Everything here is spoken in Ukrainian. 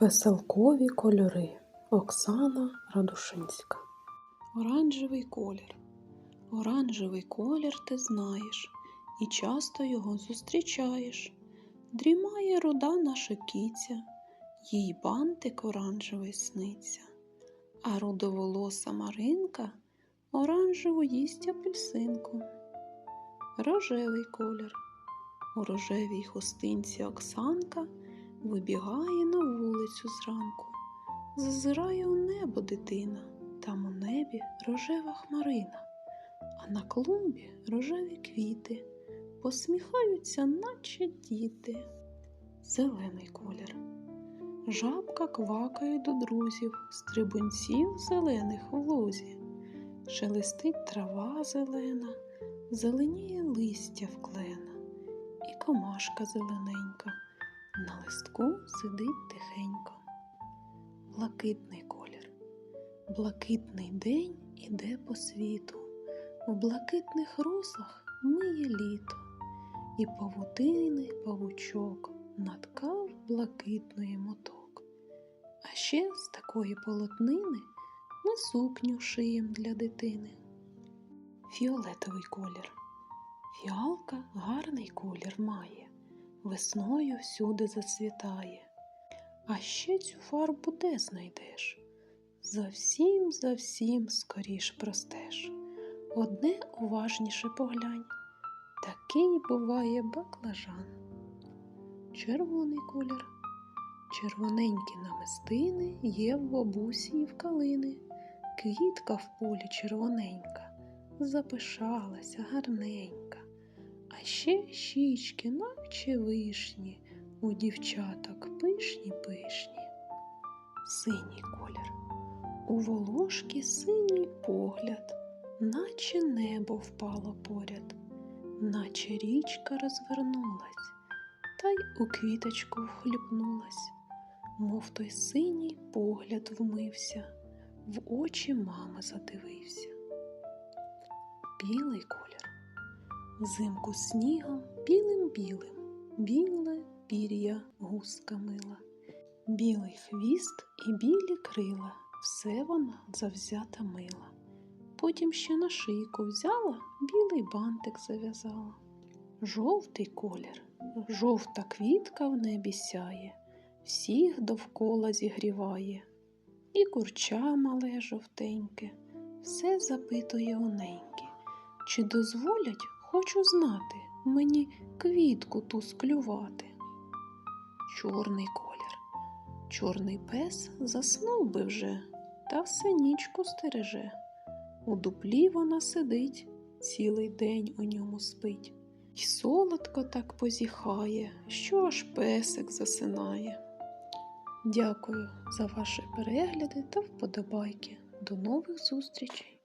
Веселкові кольори Оксана Радушинська. Оранжевий колір. Оранжевий колір ти знаєш і часто його зустрічаєш. Дрімає руда наша кіця, їй бантик оранжевий сниться, а рудоволоса Маринка оранжеву їсть апельсинку. Рожевий колір. У рожевій хустинці Оксанка вибігає на вулицю зранку. Зазирає у небо дитина, там у небі рожева хмарина, а на клумбі рожеві квіти, посміхаються, наче діти. Зелений колір. Жабка квакає до друзів, стрибунців зелених в лузі. Шелестить трава зелена, зеленіє листя вклена, і комашка зелененька на листку сидить тихенько. Блакитний колір. Блакитний день іде по світу, в блакитних росах миє літо, і павутини павучок наткав блакитної моток. А ще з такої полотнини ми сукню шиєм для дитини. Фіолетовий колір. Фіалка гарний колір має, весною всюди зацвітає. А ще цю фарбу де знайдеш? Завсім, завсім скоріш простеш. Одне уважніше поглянь, такий буває баклажан. Червоний колір. Червоненькі намистини є в бабусі і в калини. Квітка в полі червоненька, запишалася гарненька, а ще щічки, наче вишні, у дівчаток пишні пишні. Синій колір. У волошки синій погляд, наче небо впало поряд, наче річка розвернулась, та й у квіточку вхліпнулась, мов той синій погляд вмився, в очі мами задивився. Білий колір. Взимку снігом білим-білим, біле пір'я гуска мила, білий хвіст і білі крила, все вона завзята мила. Потім ще на шийку взяла, білий бантик зав'язала. Жовтий колір, жовта квітка в небі сяє, всіх довкола зігріває. І курча мале жовтеньке, все запитує у неньки, чи дозволять, хочу знати, мені квітку ту склювати. Чорний колір. Чорний пес заснув би вже, та все нічку стереже. У дуплі вона сидить, цілий день у ньому спить. І солодко так позіхає, що аж песик засинає. Дякую за ваші перегляди та вподобайки. До нових зустрічей!